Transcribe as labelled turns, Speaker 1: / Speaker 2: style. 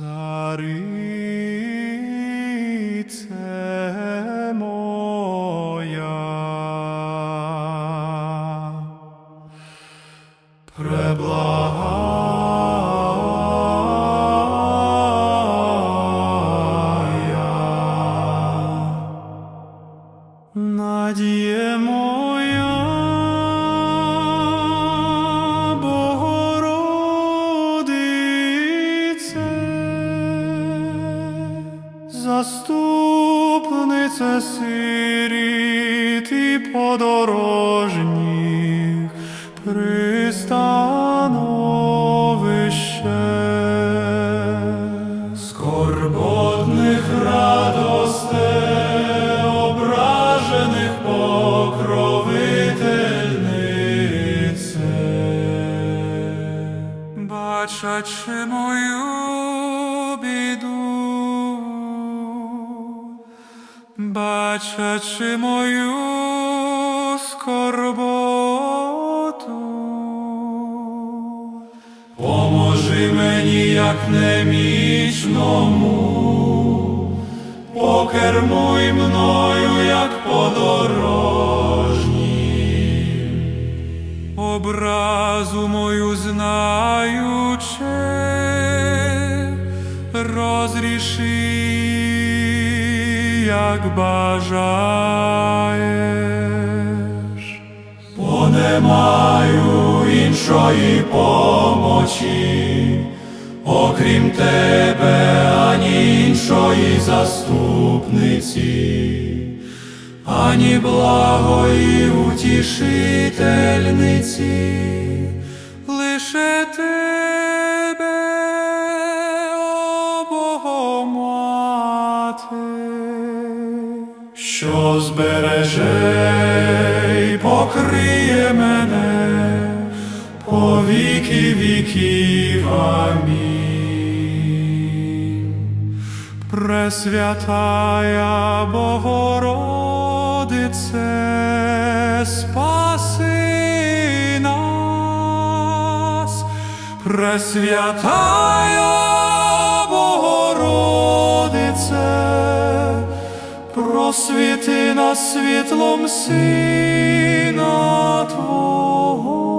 Speaker 1: Царице моя, преблагая, надія заступнице сиріт і подорожніх, пристановище. Скорботних радостей, ображених покровительнице, бачачи мою біду, бачачи мою скорботу, Поможи мені, як немічному, покермуй мною, як подорожні, образу мою знаючи, розріши, як бажаєш. Бо не маю іншої помочі, окрім тебе, ані іншої заступниці, ані благої утішительниці, лише тебе, що збереже й покриє мене по віки віків. Амінь. Пресвятая Богородице, спаси нас, Пресвятая просвіти нас світлом Сина Твого.